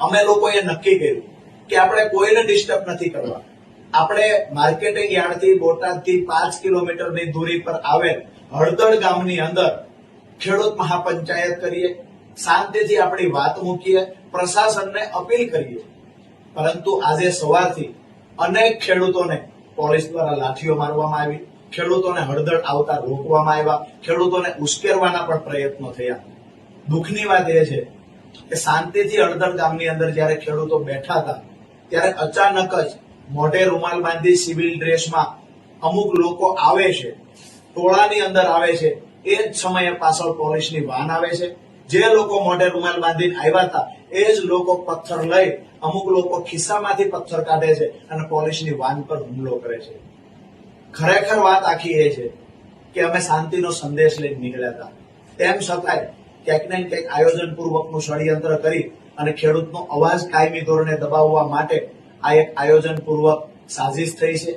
અમે લોકોએ નક્કી કર્યું કે આપણે કોઈને ડિસ્ટર્બ નથી કરવા. આપણે માર્કેટિંગ યાર્ડથી, બોટાદથી પાંચ કિલોમીટરની દૂરી પર આવેલ હળદળ ગામની અંદર ખેડૂત મહાપંચાયત કરીએ, શાંતિથી આપણી વાત મૂકીએ, પ્રશાસનને અપીલ કરીએ. પરંતુ આજે સવારથી અનેક ખેડૂતોને પોલીસ દ્વારા લાઠીઓ મારવામાં આવી, ખેડૂતોને હળદળ આવતા રોકવામાં આવ્યા, ખેડૂતોને ઉશ્કેરવાના પણ પ્રયત્નો થયા. દુઃખની વાત એ છે કે શાંતિથી હળદળ ગામની અંદર જ્યારે ખેડૂતો બેઠા હતા, ત્યારે અચાનક જ મોઢે રૂમાલ બાંધી સિવિલ ડ્રેસમાં અમુક લોકો આવે છે, ટોળાની અંદર આવે છે, એ જ સમયે પાછળ પોલીસની વાન આવે છે. જે લોકો મોઢે રૂમાલ બાંધીને આવ્યા હતા, એ જ લોકો પથ્થર લઈ અમુક લોકો ખિસ્સામાંથી પથ્થર કાઢે છે અને પોલીસની વાન પર હુમલો કરે છે. ખરેખર વાત આખી એ છે કે અમે શાંતિનો સંદેશ લઈને નીકળ્યા હતા. તેમ છતાંય ક્યાંક ને ક્યાંક આયોજન પૂર્વકનું ષડયંત્ર કરી અને ખેડૂતનો અવાજ કાયમી ધોરણે દબાવવા માટે આ એક આયોજન પૂર્વક સાજિશ થઈ છે.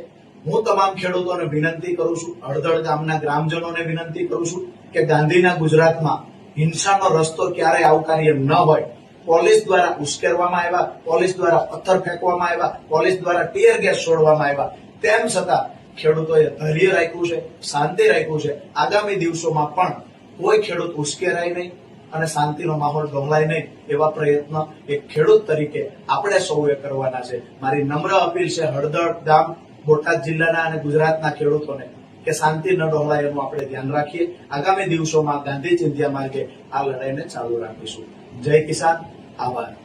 હું તમામ ખેડૂતોને વિનંતી કરું છું, હળદળ ગામના ગ્રામજનોને વિનંતી કરું છું કે ગાંધીના ગુજરાતમાં હિંસાનો રસ્તો ક્યારેય આવકાર્ય ન હોય. પોલીસ દ્વારા ઉશ્કેરવામાં આવ્યા, પોલીસ દ્વારા પથ્થર ફેંકવામાં આવ્યા, પોલીસ દ્વારા ટીયર ગેસ છોડવામાં આવ્યા. તેમ છતાં ખેડૂતોએ ધૈર્ય રાખ્યું છે, શાંતિ રાખ્યું છે. આગામી દિવસોમાં પણ કોઈ ખેડૂત ઉશ્કેરાય નહીં અને શાંતિનો માહોલ ડહોળાય નહીં એવા પ્રયત્ન એક ખેડૂત તરીકે આપણે સૌએ કરવાના છે. મારી નમ્ર અપીલ છે હળદર ગામ બોટાદ જિલ્લાના અને ગુજરાતના ખેડૂતોને કે શાંતિ ન ડહોળાય એનું આપણે ધ્યાન રાખીએ. આગામી દિવસોમાં ગાંધી ચિંધ્યા માર્ગે આ લડાઈને ચાલુ રાખીશું. જય કિસાન. આભાર.